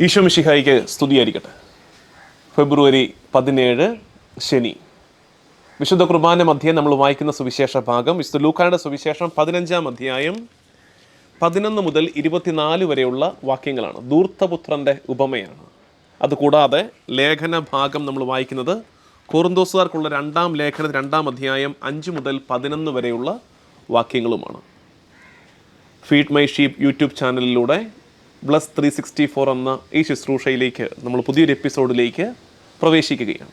ഈശോ മിഷിഹായിക്ക് സ്തുതിയായിരിക്കട്ടെ. ഫെബ്രുവരി പതിനേഴ് ശനി. വിശുദ്ധ കുർബാന മധ്യേ നമ്മൾ വായിക്കുന്ന സുവിശേഷ ഭാഗം വിശുദ്ധ ലൂക്കായുടെ സുവിശേഷം പതിനഞ്ചാം അധ്യായം പതിനൊന്ന് മുതൽ ഇരുപത്തിനാല് വരെയുള്ള വാക്യങ്ങളാണ്. ദൂർത്തപുത്രന്റെ ഉപമയാണ്. അതുകൂടാതെ ലേഖന ഭാഗം നമ്മൾ വായിക്കുന്നത് കുറുന്തോസുകാർക്കുള്ള രണ്ടാം ലേഖന രണ്ടാം അധ്യായം അഞ്ച് മുതൽ പതിനൊന്ന് വരെയുള്ള വാക്യങ്ങളുമാണ്. ഫീഡ് മൈ ഷീപ്പ് യൂട്യൂബ് ചാനലിലൂടെ ബ്ലസ് ത്രീ സിക്സ്റ്റി ഫോർ എന്ന ഈ ശുശ്രൂഷയിലേക്ക് നമ്മൾ പുതിയൊരു എപ്പിസോഡിലേക്ക് പ്രവേശിക്കുകയാണ്.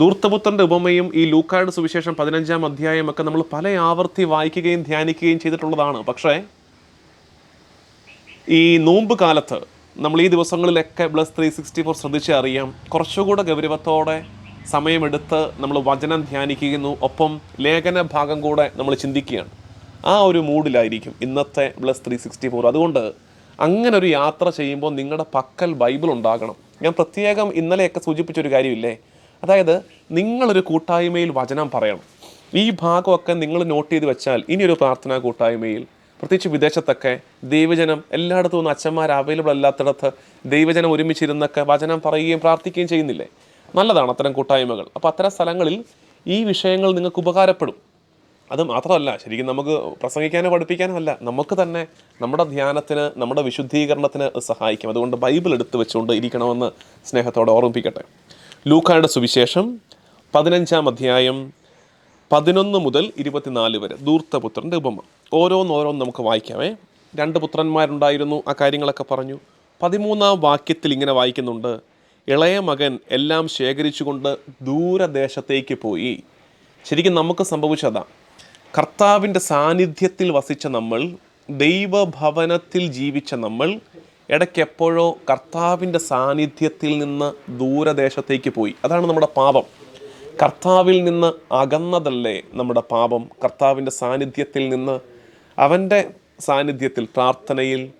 ധൂർത്തപുത്രന്റെ ഉപമയും ഈ ലൂക്കായുടെ സുവിശേഷം പതിനഞ്ചാം അധ്യായം ഒക്കെ നമ്മൾ പല ആവർത്തി വായിക്കുകയും ധ്യാനിക്കുകയും ചെയ്തിട്ടുള്ളതാണ്. പക്ഷേ ഈ നോമ്പ് കാലത്ത് നമ്മൾ ഈ ദിവസങ്ങളിലൊക്കെ ബ്ലസ് ത്രീ സിക്സ്റ്റി ഫോർ ശ്രദ്ധിച്ച് അറിയാം. കുറച്ചുകൂടെ ഗൗരവത്തോടെ സമയമെടുത്ത് നമ്മൾ വചനം ധ്യാനിക്കുന്നു. ഒപ്പം ലേഖന ഭാഗം കൂടെ നമ്മൾ ചിന്തിക്കുകയാണ്. ആ ഒരു മൂഡിലായിരിക്കും ഇന്നത്തെ ബ്ലസ് ത്രീ സിക്സ്റ്റി ഫോർ അതുകൊണ്ട് അങ്ങനെ ഒരു യാത്ര ചെയ്യുമ്പോൾ നിങ്ങളുടെ പക്കൽ ബൈബിൾ ഉണ്ടാകണം. ഞാൻ പ്രത്യേകം ഇന്നലെയൊക്കെ സൂചിപ്പിച്ചൊരു കാര്യമില്ലേ? അതായത് നിങ്ങളൊരു കൂട്ടായ്മയിൽ വചനം പറയണം. ഈ ഭാഗമൊക്കെ നിങ്ങൾ നോട്ട് ചെയ്ത് വെച്ചാൽ ഇനിയൊരു പ്രാർത്ഥനാ കൂട്ടായ്മയിൽ പ്രത്യേകിച്ച് വിദേശത്തൊക്കെ ദൈവജനം എല്ലായിടത്തും ഒന്നും അച്ഛന്മാർ അവൈലബിൾ അല്ലാത്തിടത്ത് ദൈവജനം ഒരുമിച്ചിരുന്നൊക്കെ വചനം പറയുകയും പ്രാർത്ഥിക്കുകയും ചെയ്യുന്നില്ലേ? നല്ലതാണ് അത്തരം കൂട്ടായ്മകൾ. അപ്പോൾ അത്തരം സ്ഥലങ്ങളിൽ ഈ വിഷയങ്ങൾ നിങ്ങൾക്ക് ഉപകാരപ്പെടും. അത് മാത്രമല്ല ശരിക്കും നമുക്ക് പ്രസംഗിക്കാനോ പഠിപ്പിക്കാനോ അല്ല നമുക്ക് തന്നെ നമ്മുടെ ധ്യാനത്തിന് നമ്മുടെ വിശുദ്ധീകരണത്തിന് സഹായിക്കും. അതുകൊണ്ട് ബൈബിൾ എടുത്തു വെച്ചുകൊണ്ട് ഇരിക്കണമെന്ന് സ്നേഹത്തോടെ ഓർമ്മിപ്പിക്കട്ടെ. ലൂക്കായുടെ സുവിശേഷം പതിനഞ്ചാം അധ്യായം പതിനൊന്ന് മുതൽ ഇരുപത്തിനാല് വരെ. ദൂർത്തപുത്രന്റെ ഉപമ. ഓരോന്നോരോന്ന് നമുക്ക് വായിക്കാമേ. രണ്ട് പുത്രന്മാരുണ്ടായിരുന്നു ആ കാര്യങ്ങളൊക്കെ പറഞ്ഞു. പതിമൂന്നാം വാക്യത്തിൽ ഇങ്ങനെ വായിക്കുന്നുണ്ട് ഇളയ മകൻ എല്ലാം ശേഖരിച്ചുകൊണ്ട് ദൂരദേശത്തേക്ക് പോയി. ശരിക്കും നമുക്ക് സംഭവിച്ചതാ. കർത്താവിന്റെ സാന്നിധ്യത്തിൽ വസിച്ച നമ്മൾ ദൈവഭവനത്തിൽ ജീവിച്ച നമ്മൾ ഇടയ്ക്ക് എപ്പോഴോ കർത്താവിന്റെ സാന്നിധ്യത്തിൽ നിന്ന് ദൂരദേശത്തേക്ക് പോയി. അതാണ് നമ്മുടെ പാപം. കർത്താവിൽ നിന്ന് അകന്നതല്ലേ നമ്മുടെ പാപം? കർത്താവിന്റെ സാന്നിധ്യത്തിൽ നിന്ന് അവന്റെ സാന്നിധ്യത്തിൽ പ്രാർത്ഥനയിൽ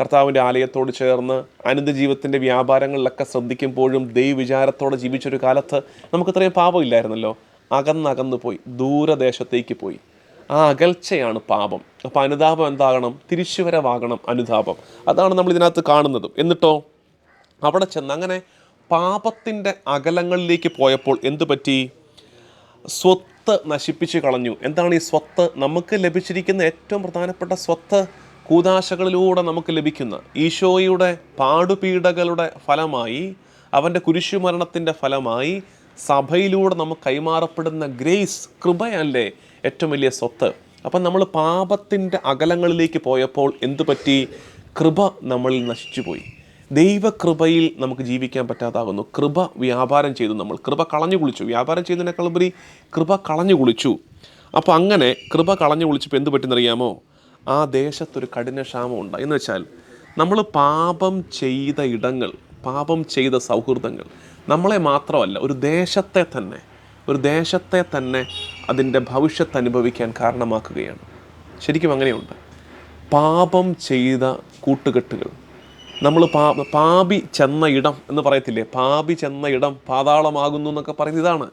കർത്താവിന്റെ ആലയത്തോട് ചേർന്ന് അനന്ത ജീവിതത്തിന്റെ വ്യാപാരങ്ങളിലൊക്കെ ശ്രദ്ധിക്കുമ്പോഴും ദൈവവിചാരത്തോടെ ജീവിച്ചൊരു കാലത്ത് നമുക്കിത്രയും പാപമില്ലായിരുന്നല്ലോ. അകന്നകന്നു പോയി ദൂരദേശത്തേക്ക് പോയി. ആ അകൽച്ചയാണ് പാപം. അപ്പോൾ അനുതാപം എന്താകണം? തിരിച്ചുവരവാകണം അനുതാപം. അതാണ് നമ്മൾ ഇതിനകത്ത് കാണുന്നത്. എന്നിട്ടോ? അവിടെ ചെന്ന് അങ്ങനെ പാപത്തിന്റെ അകലങ്ങളിലേക്ക് പോയപ്പോൾ എന്തു പറ്റി? സ്വത്ത് നശിപ്പിച്ച് കളഞ്ഞു. എന്താണ് ഈ സ്വത്ത്? നമുക്ക് ലഭിച്ചിരിക്കുന്ന ഏറ്റവും പ്രധാനപ്പെട്ട സ്വത്ത് കൂതാശകളിലൂടെ നമുക്ക് ലഭിക്കുന്ന ഈശോയുടെ പാടുപീഡകളുടെ ഫലമായി അവന്റെ കുരിശുമരണത്തിന്റെ ഫലമായി സഭയിലൂടെ നമുക്ക് കൈമാറപ്പെടുന്ന ഗ്രേസ് കൃപയല്ലേ? ഏറ്റവും വലിയ സ്വത്ത്. അപ്പം നമ്മൾ പാപത്തിന്റെ അകലങ്ങളിലേക്ക് പോയപ്പോൾ എന്തു പറ്റി? കൃപ നമ്മളിൽ നശിച്ചു പോയി. ദൈവകൃപയിൽ നമുക്ക് ജീവിക്കാൻ പറ്റാതാകുന്നു. കൃപ വ്യാപാരം ചെയ്തു നമ്മൾ. കൃപ കളഞ്ഞു കുളിച്ചു. വ്യാപാരം ചെയ്യുന്നതിനേക്കാളുപരി കൃപ കളഞ്ഞു കുളിച്ചു. അപ്പോൾ അങ്ങനെ കൃപ കളഞ്ഞു കുളിച്ചപ്പോൾ എന്ത് പറ്റുന്നറിയാമോ ആ ദേശത്തൊരു കഠിന ക്ഷാമം ഉണ്ടായി എന്ന് വെച്ചാൽ നമ്മൾ പാപം ചെയ്ത ഇടങ്ങൾ പാപം ചെയ്ത സൗഹൃദങ്ങൾ നമ്മളെ മാത്രമല്ല ഒരു ദേശത്തെ തന്നെ ഒരു ദേശത്തെ തന്നെ അതിന്റെ ഭവിഷ്യത്ത് അനുഭവിക്കാൻ കാരണമാക്കുകയാണ്. ശരിക്കും അങ്ങനെയുണ്ട്. പാപം ചെയ്ത കൂട്ടുകെട്ടുകൾ. നമ്മൾ പാ പാപി ചെന്ന ഇടം എന്ന് പറയത്തില്ലേ? പാപി ചെന്ന ഇടം പാതാളമാകുന്നു എന്നൊക്കെ പറയുന്നത് ഇതാണ്.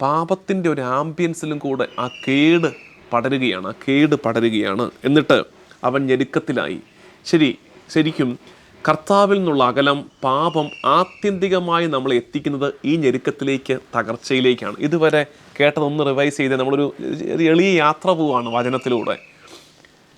പാപത്തിന്റെ ഒരു ആംബിയൻസിലും കൂടെ ആ കേട് പടരുകയാണ് ആ കേട് പടരുകയാണ്. എന്നിട്ട് അവൻ ഞെരുക്കത്തിലായി. ശരി ശരിക്കും കർത്താവിൽ നിന്നുള്ള അകലം പാപം ആത്യന്തികമായി നമ്മൾ എത്തിക്കുന്നത് ഈ ഞെരുക്കത്തിലേക്ക് തകർച്ചയിലേക്കാണ്. ഇതുവരെ കേട്ടതൊന്ന് റിവൈസ് ചെയ്ത് നമ്മളൊരു എളിയ യാത്ര പോവാണ് വചനത്തിലൂടെ.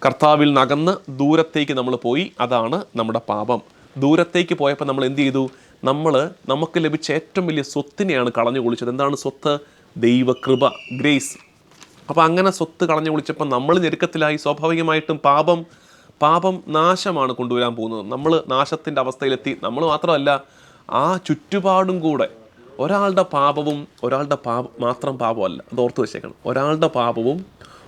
കർത്താവിൽ നകന്ന് ദൂരത്തേക്ക് നമ്മൾ പോയി അതാണ് നമ്മുടെ പാപം. ദൂരത്തേക്ക് പോയപ്പോൾ നമ്മൾ എന്ത് ചെയ്തു? നമ്മൾ നമുക്ക് ലഭിച്ച ഏറ്റവും വലിയ സ്വത്തിനെയാണ് കളഞ്ഞു കുളിച്ചത്. എന്താണ് സ്വത്ത്? ദൈവകൃപ ഗ്രേസ്. അപ്പോൾ അങ്ങനെ സ്വത്ത് കളഞ്ഞു കുളിച്ചപ്പോൾ നമ്മൾ ഞെരുക്കത്തിലായി സ്വാഭാവികമായിട്ടും പാപം പാപം നാശമാണ് കൊണ്ടുവരാൻ പോകുന്നത്. നമ്മൾ നാശത്തിന്റെ അവസ്ഥയിലെത്തി. നമ്മൾ മാത്രമല്ല ആ ചുറ്റുപാടും കൂടെ ഒരാളുടെ പാപവും ഒരാളുടെ പാപ മാത്രം പാപമല്ല. അത് ഓർത്ത് വെച്ചേക്കണം. ഒരാളുടെ പാപവും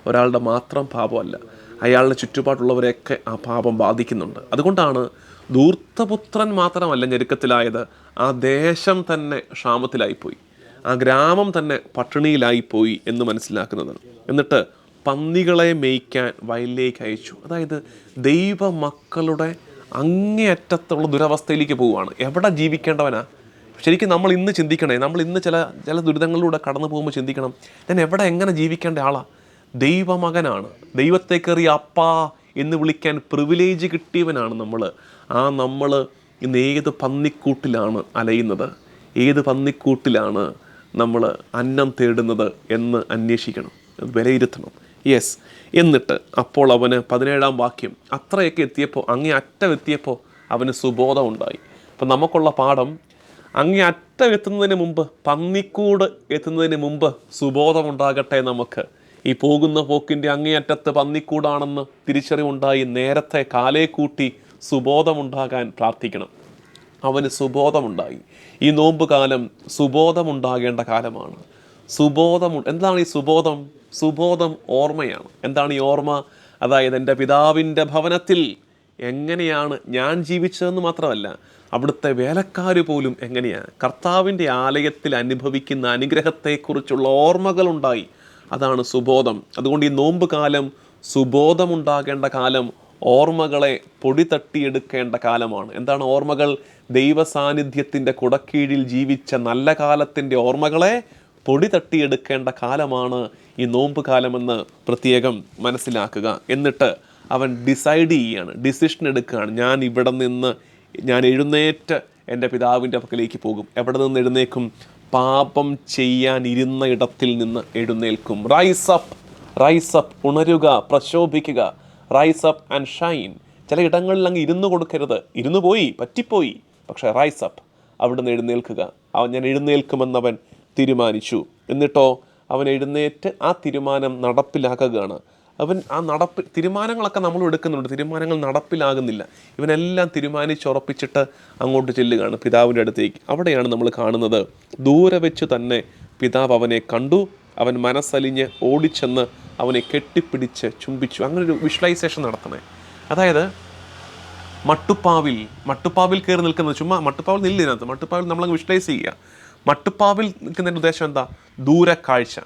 ഒരാളുടെ മാത്രം പാപമല്ല. അയാളുടെ ചുറ്റുപാടുള്ളവരെയൊക്കെ ആ പാപം ബാധിക്കുന്നുണ്ട്. അതുകൊണ്ടാണ് ധൂർത്തപുത്രൻ മാത്രമല്ല ഞെരുക്കത്തിലായത്. ആ ദേശം തന്നെ ക്ഷാമത്തിലായിപ്പോയി. ആ ഗ്രാമം തന്നെ പട്ടിണിയിലായിപ്പോയി എന്ന് മനസ്സിലാക്കുന്നതാണ് എന്നിട്ട് പന്നികളെ മേയ്ക്കാൻ വയലിലേക്ക് അയച്ചു. അതായത് ദൈവ മക്കളുടെ അങ്ങേയറ്റത്തുള്ള ദുരവസ്ഥയിലേക്ക് പോവുകയാണ്. എവിടെ ജീവിക്കേണ്ടവനാ? ശരിക്കും നമ്മൾ ഇന്ന് ചിന്തിക്കണേ നമ്മൾ ഇന്ന് ചില ചില ദുരിതങ്ങളിലൂടെ കടന്നു പോകുമ്പോൾ ചിന്തിക്കണം ഞാൻ എവിടെ എങ്ങനെ ജീവിക്കേണ്ട ആളാ? ദൈവമകനാണ്. ദൈവത്തെ കയറി അപ്പാ എന്ന് വിളിക്കാൻ പ്രിവിലേജ് കിട്ടിയവനാണ് നമ്മൾ ആ നമ്മൾ ഇന്ന് ഏത് പന്നിക്കൂട്ടിലാണ് അലയുന്നത്? ഏത് പന്നിക്കൂട്ടിലാണ് നമ്മൾ അന്നം തേടുന്നത് എന്ന് അന്വേഷിക്കണം. വിലയിരുത്തണം. യെസ് എന്നിട്ട് അപ്പോൾ അവന് പതിനേഴാം വാക്യം. അത്രയൊക്കെ എത്തിയപ്പോൾ അങ്ങേ അറ്റം എത്തിയപ്പോൾ അവന് സുബോധം ഉണ്ടായി അപ്പം നമുക്കുള്ള പാഠം അങ്ങേ അറ്റം എത്തുന്നതിന് മുമ്പ് പന്നിക്കൂട് എത്തുന്നതിന് മുമ്പ് സുബോധമുണ്ടാകട്ടെ നമുക്ക്. ഈ പോകുന്ന പോക്കിന്റെ അങ്ങേയറ്റത്ത് പന്നിക്കൂടാണെന്ന് തിരിച്ചറിവുണ്ടായി. നേരത്തെ കാലേ കൂട്ടി സുബോധമുണ്ടാകാൻ പ്രാർത്ഥിക്കണം. അവന് സുബോധമുണ്ടായി. ഈ നോമ്പ് കാലം സുബോധമുണ്ടാകേണ്ട കാലമാണ്. സുബോധം എന്താണ് ഈ സുബോധം? സുബോധം ഓർമ്മയാണ്. എന്താണ് ഈ ഓർമ്മ? അതായത് എന്റെ പിതാവിന്റെ ഭവനത്തിൽ എങ്ങനെയാണ് ഞാൻ ജീവിച്ചതെന്ന് മാത്രമല്ല അവിടുത്തെ വേലക്കാർ പോലും എങ്ങനെയാണ് കർത്താവിന്റെ ആലയത്തിൽ അനുഭവിക്കുന്ന അനുഗ്രഹത്തെക്കുറിച്ചുള്ള ഓർമ്മകളുണ്ടായി. അതാണ് സുബോധം. അതുകൊണ്ട് ഈ നോമ്പ് കാലം സുബോധമുണ്ടാകേണ്ട കാലം ഓർമ്മകളെ പൊടി തട്ടിയെടുക്കേണ്ട കാലമാണ്. എന്താണ് ഓർമ്മകൾ? ദൈവസാന്നിധ്യത്തിന്റെ കുടക്കീഴിൽ ജീവിച്ച നല്ല കാലത്തിന്റെ ഓർമ്മകളെ പൊടി തട്ടിയെടുക്കേണ്ട കാലമാണ് ഈ നോമ്പ് കാലമെന്ന് പ്രത്യേകം മനസ്സിലാക്കുക. എന്നിട്ട് അവൻ ഡിസൈഡ് ചെയ്യുകയാണ് ഡിസിഷൻ എടുക്കുകയാണ്. ഞാൻ ഇവിടെ നിന്ന് ഞാൻ എഴുന്നേറ്റ് എന്റെ പിതാവിന്റെ പക്കലേക്ക് പോകും. എവിടെ നിന്ന് എഴുന്നേക്കും? പാപം ചെയ്യാനിരുന്ന ഇടത്തിൽ നിന്ന് എഴുന്നേൽക്കും. റൈസ് അപ്പ് റൈസ് അപ്പ് ഉണരുക പ്രശോഭിക്കുക. റൈസ് അപ്പ് ആൻഡ് ഷൈൻ ചില ഇടങ്ങളിൽ അങ്ങ് ഇരുന്ന് കൊടുക്കരുത്. ഇരുന്ന് പോയി പറ്റിപ്പോയി. പക്ഷേ റൈസ് അപ്പ് അവിടുന്ന് എഴുന്നേൽക്കുക. അവൻ ഞാൻ എഴുന്നേൽക്കുമെന്നവൻ തീരുമാനിച്ചു. എന്നിട്ടോ അവൻ എഴുന്നേറ്റ് ആ തീരുമാനം നടപ്പിലാക്കുകയാണ്. അവൻ ആ നടപ്പ് തീരുമാനങ്ങളൊക്കെ നമ്മൾ എടുക്കുന്നുണ്ട്. തീരുമാനങ്ങൾ നടപ്പിലാകുന്നില്ല. ഇവനെല്ലാം തീരുമാനിച്ചുറപ്പിച്ചിട്ട് അങ്ങോട്ട് ചെല്ലുകയാണ് പിതാവിന്റെ അടുത്തേക്ക്. അവിടെയാണ് നമ്മൾ കാണുന്നത്. ദൂരെ വെച്ച് തന്നെ പിതാവ് അവനെ കണ്ടു. അവൻ മനസ്സലിഞ്ഞ് ഓടിച്ചെന്ന് അവനെ കെട്ടിപ്പിടിച്ച് ചുംബിച്ചു. അങ്ങനെ ഒരു വിഷ്വലൈസേഷൻ നടത്തണേ. അതായത് മട്ടുപ്പാവിൽ മട്ടുപ്പാവിൽ കയറി നിൽക്കുന്നത് ചുമ്മാ മട്ടുപ്പാവിൽ നില്ലിനകത്ത് മട്ടുപ്പാവിൽ നമ്മളങ്ങ് വിഷ്വലൈസ് ചെയ്യുക. മട്ടുപ്പാവിൽ നിൽക്കുന്നതിന്റെ ഉദ്ദേശം എന്താ? ദൂരക്കാഴ്ച.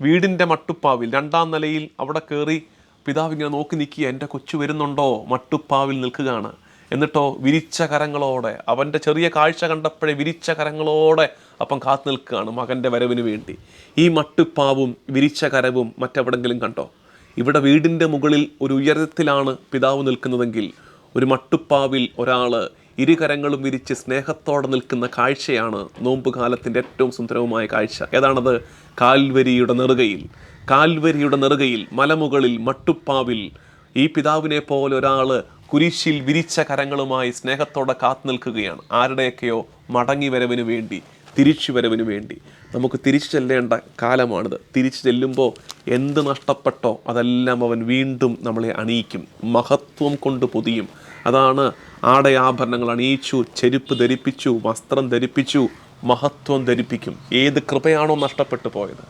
വീടിന്റെ മട്ടുപ്പാവിൽ രണ്ടാം നിലയിൽ അവിടെ കയറി പിതാവ് ഇങ്ങനെ നോക്കി നിൽക്കുക എന്റെ കൊച്ചു വരുന്നുണ്ടോ? മട്ടുപ്പാവിൽ നിൽക്കുകയാണ്. എന്നിട്ടോ വിരിച്ച കരങ്ങളോടെ അവന്റെ ചെറിയ കാഴ്ച കണ്ടപ്പോഴേ വിരിച്ച കരങ്ങളോടെ അപ്പം കാത്തു നിൽക്കുകയാണ് മകന്റെ വരവിന് വേണ്ടി. ഈ മട്ടുപ്പാവും വിരിച്ച കരവും മറ്റെവിടെങ്കിലും കണ്ടോ? ഇവിടെ വീടിന്റെ മുകളിൽ ഒരു ഉയരത്തിലാണ് പിതാവ് നിൽക്കുന്നതെങ്കിൽ ഒരു മട്ടുപ്പാവിൽ ഒരാൾ ഇരുകരങ്ങളും വിരിച്ച് സ്നേഹത്തോടെ നിൽക്കുന്ന കാഴ്ചയാണ് നോമ്പുകാലത്തിന്റെ ഏറ്റവും സുന്ദരവുമായ കാഴ്ച. ഏതാണത്? കാൽവരിയുടെ നെറുകയിൽ. കാൽവരിയുടെ നെറുകയിൽ മലമുകളിൽ മട്ടുപ്പാവിൽ ഈ പിതാവിനെ പോലെ ഒരാൾ കുരിശിൽ വിരിച്ച കരങ്ങളുമായി സ്നേഹത്തോടെ കാത്തു നിൽക്കുകയാണ്. ആരുടെയൊക്കെയോ മടങ്ങി വരവിന് വേണ്ടി തിരിച്ചു വരവിന് വേണ്ടി. നമുക്ക് തിരിച്ചു ചെല്ലേണ്ട കാലമാണിത്. തിരിച്ചു ചെല്ലുമ്പോൾ എന്ത് നഷ്ടപ്പെട്ടോ അതെല്ലാം അവൻ വീണ്ടും നമ്മളെ അണിയിക്കും. മഹത്വം കൊണ്ട് പൊതിയും. അതാണ് ആടയാഭരണങ്ങൾ അണിയിച്ചു ചെരുപ്പ് ധരിപ്പിച്ചു വസ്ത്രം ധരിപ്പിച്ചു മഹത്വം ധരിപ്പിക്കും. ഏത് കൃപയാണോ നഷ്ടപ്പെട്ടു പോയത്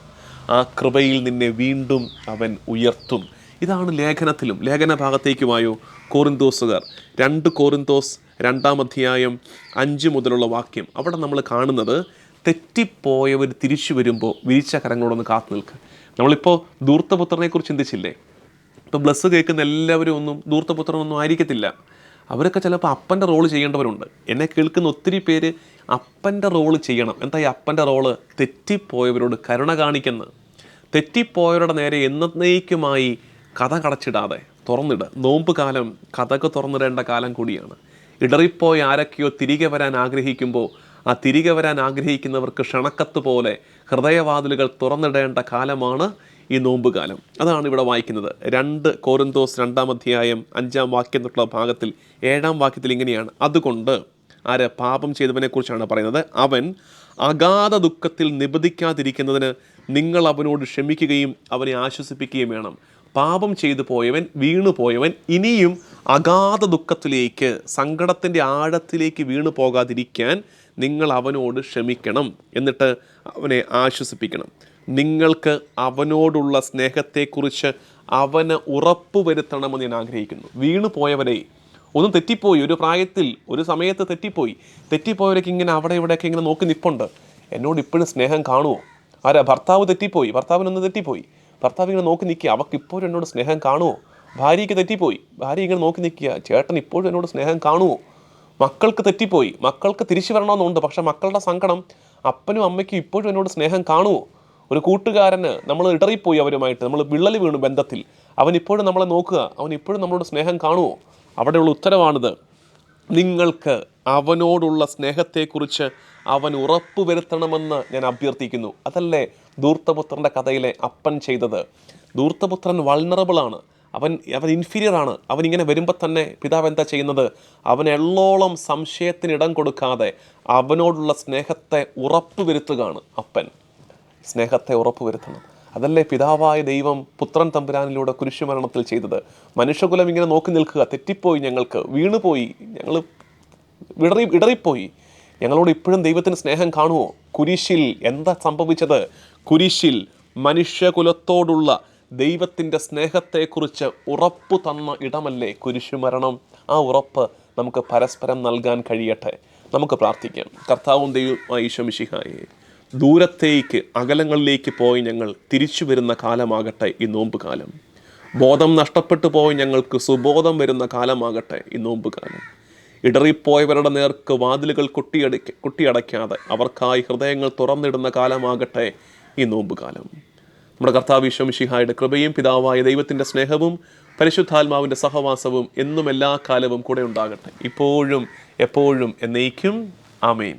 ആ കൃപയിൽ നിന്നെ വീണ്ടും അവൻ ഉയർത്തും. ഇതാണ് ലേഖനത്തിലും. ലേഖന ഭാഗത്തേക്കുമായോ കോറിന്തോസുകാർ രണ്ട് കോറിന്തോസ് രണ്ടാം അധ്യായം അഞ്ച് മുതലുള്ള വാക്യം. അവിടെ നമ്മൾ കാണുന്നത് തെറ്റിപ്പോയവർ തിരിച്ചു വരുമ്പോൾ വിരിച്ച കരങ്ങളോടൊന്ന് കാത്തു നിൽക്കുക നമ്മളിപ്പോൾ ദൂർത്തപുത്രനെക്കുറിച്ച് ചിന്തിച്ചില്ലേ? ഇപ്പോൾ ബ്ലസ് കേൾക്കുന്ന എല്ലാവരും ഒന്നും ദൂർത്തപുത്രനൊന്നും ആയിരിക്കത്തില്ല. അവരൊക്കെ ചിലപ്പോൾ അപ്പന്റെ റോൾ ചെയ്യേണ്ടവരുണ്ട്. എന്നെ കേൾക്കുന്ന ഒത്തിരി പേര് അപ്പന്റെ റോൾ ചെയ്യണം. എന്താ ഈ അപ്പന്റെ റോൾ തെറ്റിപ്പോയവരോട് കരുണ കാണിക്കുന്നത് തെറ്റിപ്പോയവരുടെ നേരെ എന്നേക്കുമായി കഥ കടച്ചിടാതെ തുറന്നിട. നോമ്പ് കാലം കഥക്ക് തുറന്നിടേണ്ട കാലം കൂടിയാണ്. ഇടറിപ്പോയി ആരൊക്കെയോ തിരികെ വരാൻ ആഗ്രഹിക്കുമ്പോൾ ആ തിരികെ വരാൻ ആഗ്രഹിക്കുന്നവർക്ക് ക്ഷണക്കത്ത് പോലെ ഹൃദയവാതിലുകൾ തുറന്നിടേണ്ട കാലമാണ് ഈ നോമ്പ് കാലം അതാണ് ഇവിടെ വായിക്കുന്നത്. രണ്ട് കോരന്തോസ് രണ്ടാം അധ്യായം അഞ്ചാം വാക്യം തൊട്ടുള്ള ഭാഗത്തിൽ ഏഴാം വാക്യത്തിൽ ഇങ്ങനെയാണ്. അതുകൊണ്ട് ആര് പാപം ചെയ്തവനെക്കുറിച്ചാണ് പറയുന്നത്. അവൻ അഗാധ ദുഃഖത്തിൽ നിബന്ധിക്കാതിരിക്കുന്നതിന് നിങ്ങൾ അവനോട് ക്ഷമിക്കുകയും അവനെ ആശ്വസിപ്പിക്കുകയും വേണം. പാപം ചെയ്തു പോയവൻ വീണു പോയവൻ ഇനിയും അഗാധ ദുഃഖത്തിലേക്ക് സങ്കടത്തിന്റെ ആഴത്തിലേക്ക് വീണു പോകാതിരിക്കാൻ നിങ്ങൾ അവനോട് ക്ഷമിക്കണം എന്നിട്ട് അവനെ ആശ്വസിപ്പിക്കണം. നിങ്ങൾക്ക് അവനോടുള്ള സ്നേഹത്തെക്കുറിച്ച് അവന് ഉറപ്പ് വരുത്തണമെന്ന് ഞാൻ ആഗ്രഹിക്കുന്നു. വീണു പോയവരെ ഒന്നും തെറ്റിപ്പോയി. ഒരു പ്രായത്തിൽ ഒരു സമയത്ത് തെറ്റിപ്പോയി. തെറ്റിപ്പോയവരൊക്കെ ഇങ്ങനെ അവിടെ ഇവിടെയൊക്കെ ഇങ്ങനെ നോക്കി നിപ്പുണ്ട്. എന്നോട് ഇപ്പോഴും സ്നേഹം കാണുമോ ആരാ? ഭർത്താവ് തെറ്റിപ്പോയി. ഭർത്താവിനൊന്ന് തെറ്റിപ്പോയി. ഭർത്താവ് ഇങ്ങനെ നോക്കി നിൽക്കുക. അവൾക്ക് ഇപ്പോഴും എന്നോട് സ്നേഹം കാണുമോ ഭാര്യയ്ക്ക് തെറ്റിപ്പോയി. ഭാര്യ ഇങ്ങനെ നോക്കി നിൽക്കുക. ചേട്ടൻ ഇപ്പോഴും എന്നോട് സ്നേഹം കാണുമോ മക്കൾക്ക് തെറ്റിപ്പോയി. മക്കൾക്ക് തിരിച്ചു വരണമെന്നുണ്ട്. പക്ഷെ മക്കളുടെ സങ്കടം അപ്പനും അമ്മയ്ക്കും ഇപ്പോഴും എന്നോട് സ്നേഹം കാണുമോ ഒരു കൂട്ടുകാരന് നമ്മൾ ഇടറിപ്പോയി അവരുമായിട്ട് നമ്മൾ വിള്ളൽ വീണു ബന്ധത്തിൽ. അവൻ ഇപ്പോഴും നമ്മളെ നോക്കുക. അവൻ ഇപ്പോഴും നമ്മളോട് സ്നേഹം കാണുമോ അവിടെയുള്ള ഉത്തരവാണിത്. നിങ്ങൾക്ക് അവനോടുള്ള സ്നേഹത്തെക്കുറിച്ച് അവൻ ഉറപ്പ് വരുത്തണമെന്ന് ഞാൻ അഭ്യർത്ഥിക്കുന്നു. അതല്ലേ ദൂർത്തപുത്രന്റെ കഥയിലെ അപ്പൻ ചെയ്തത്. ദൂർത്തപുത്രൻ വൾണറബിളാണ് അവൻ അവൻ ഇൻഫീരിയർ ആണ്. അവൻ ഇങ്ങനെ വരുമ്പോൾ തന്നെ പിതാവ് എന്താ ചെയ്യുന്നത്? അവൻ എള്ളോളം സംശയത്തിന് ഇടം കൊടുക്കാതെ അവനോടുള്ള സ്നേഹത്തെ ഉറപ്പ് വരുത്തുകയാണ് അപ്പൻ. സ്നേഹത്തെ ഉറപ്പുവരുത്തണം അതല്ലേ പിതാവായ ദൈവം പുത്രൻ തമ്പുരാനിലൂടെ കുരിശുമരണത്തിൽ ചെയ്തത്. മനുഷ്യകുലം ഇങ്ങനെ നോക്കി നിൽക്കുക തെറ്റിപ്പോയി ഞങ്ങൾക്ക് വീണുപോയി ഞങ്ങൾ വിടറി ഇടറിപ്പോയി ഞങ്ങളോട് ഇപ്പോഴും ദൈവത്തിന് സ്നേഹം കാണുമോ കുരിശിൽ എന്താ സംഭവിച്ചത്? കുരിശിൽ മനുഷ്യകുലത്തോടുള്ള ദൈവത്തിന്റെ സ്നേഹത്തെക്കുറിച്ച് ഉറപ്പ് തന്ന ഇടമല്ലേ കുരിശുമരണം? ആ ഉറപ്പ് നമുക്ക് പരസ്പരം നൽകാൻ കഴിയട്ടെ. നമുക്ക് പ്രാർത്ഥിക്കാം. കർത്താവും ദൈവം ഈശോമിഷിഹായെ ദൂരത്തേക്ക് അകലങ്ങളിലേക്ക് പോയി ഞങ്ങൾ തിരിച്ചു വരുന്ന കാലമാകട്ടെ ഈ നോമ്പ് കാലം. ബോധം നഷ്ടപ്പെട്ടു പോയി ഞങ്ങൾക്ക് സുബോധം വരുന്ന കാലമാകട്ടെ ഈ നോമ്പ് കാലം. ഇടറിപ്പോയവരുടെ നേർക്ക് വാതിലുകൾ കുട്ടിയടക്ക കുട്ടിയടയ്ക്കാതെ അവർക്കായി ഹൃദയങ്ങൾ തുറന്നിടുന്ന കാലമാകട്ടെ ഈ നോമ്പ് കാലം. നമ്മുടെ കർത്താവ് ഈശ്വംഷിഹായുടെ കൃപയും പിതാവായ ദൈവത്തിന്റെ സ്നേഹവും പരിശുദ്ധാത്മാവിന്റെ സഹവാസവും എന്നും എല്ലാ കാലവും കൂടെ ഉണ്ടാകട്ടെ. ഇപ്പോഴും എപ്പോഴും എന്നേക്കും. ആമേൻ.